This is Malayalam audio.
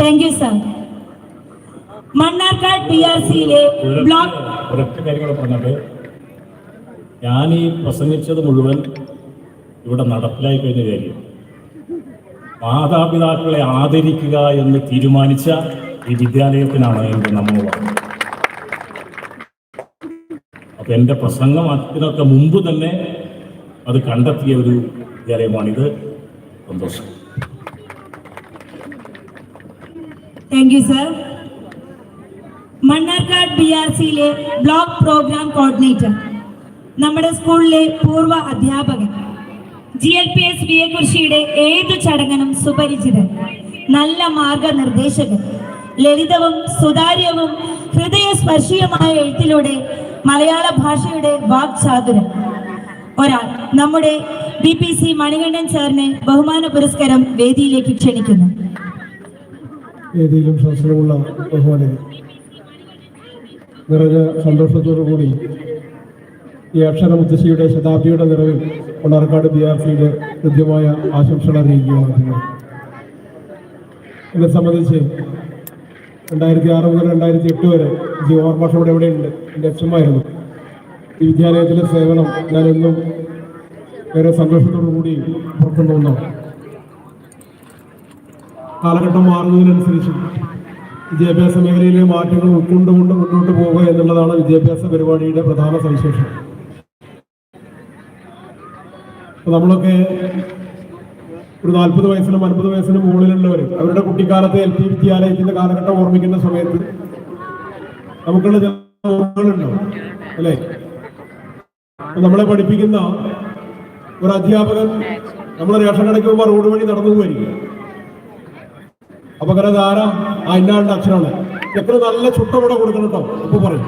Thank you sir Mannarkkad P R സിയിലെ ബ്ലോക്ക് ഒരൊറ്റ കാര്യങ്ങൾ പറഞ്ഞത് ഞാൻ ഈ പ്രസംഗിച്ചത് മുഴുവൻ ഇവിടെ നടപ്പിലായി കഴിഞ്ഞ കാര്യം. മാതാപിതാക്കളെ ആദരിക്കുക എന്ന് തീരുമാനിച്ച ഈ വിദ്യാലയത്തിനാണ് എന്റെ നമ്മൾ അപ്പൊ എന്റെ പ്രസംഗം അതിനൊക്കെ മുമ്പ് തന്നെ അത് കണ്ടെത്തിയ ഒരു വിദ്യാലയമാണിത്. സന്തോഷം. Thank you sir Mannarkkad B R സിയിലെ ബ്ലോക്ക് പ്രോഗ്രാം കോർഡിനേറ്റർ നമ്മുടെ സ്കൂളിലെ പൂർവ അധ്യാപകൻ G L P S B A കുറിശിയുടെ ഏതു ചടങ്ങിനും സുപരിചിതൻ നല്ല മാർഗനിർദ്ദേശകൻ ലളിതവും സുതാര്യവും ഹൃദയസ്പർശിയുമായ എഴുത്തിലൂടെ മലയാള ഭാഷയുടെ വാക്ചാതുരം. ഒരാൾ നമ്മുടെ ബി പി സി മണികണ്ഠൻ സാറിനെ ബഹുമാന പുരസ്കാരം വേദിയിലേക്ക് ക്ഷണിക്കുന്നു. വേദിയിലും ശാസ്ത്രമുള്ള ബഹുമാനികൾ നിറഞ്ഞ സന്തോഷത്തോടു കൂടി ഈ അക്ഷര മുത്തശ്ശിയുടെ ശതാബ്ദിയുടെ നിറവിൽ മണ്ണാർക്കാട് ബി ആർ സിയുടെ കൃത്യമായ ആശംസകൾ അറിയിക്കുകയാണ് എന്നെ സംബന്ധിച്ച് രണ്ടായിരത്തി ആറ് മുതൽ രണ്ടായിരത്തി എട്ട് വരെ ജി ഓർമ്മ ഇവിടെ എവിടെയുണ്ട്? എന്റെ അച്ഛമായിരുന്നു ഈ വിദ്യാലയത്തിലെ സേവനം ഞാൻ എന്നും ഏറെ സന്തോഷത്തോടു കൂടി പുറത്തുനിന്നു കാലഘട്ടം മാറുന്നതിനനുസരിച്ച് വിദ്യാഭ്യാസ മേഖലയിലെ മാറ്റങ്ങൾ ഉൾക്കൊണ്ടുകൊണ്ട് മുന്നോട്ട് പോവുക എന്നുള്ളതാണ് വിദ്യാഭ്യാസ പരിപാടിയുടെ പ്രധാന സവിശേഷം നമ്മളൊക്കെ ഒരു നാൽപ്പത് വയസ്സിനും അൻപത് വയസ്സിനും മുകളിലുള്ളവർ അവരുടെ കുട്ടിക്കാലത്തെ എൽ പി വിദ്യാലയത്തിന്റെ കാലഘട്ടം ഓർമ്മിക്കുന്ന സമയത്ത് നമുക്കുള്ള ചില ഓർമ്മകളുണ്ടാവും അല്ലേ? നമ്മളെ പഠിപ്പിക്കുന്ന ഒരു അധ്യാപകൻ നമ്മൾ റേഷൻ കടയ്ക്ക് പോകുമ്പോൾ റോഡ് വഴി നടന്നു പോയിരിക്കും അപകടധാര ഇന്നാളുടെ അക്ഷരമാണ് എത്ര നല്ല ചുട്ടവിടെ കൊടുക്കണം കേട്ടോ അപ്പൊ പറയും.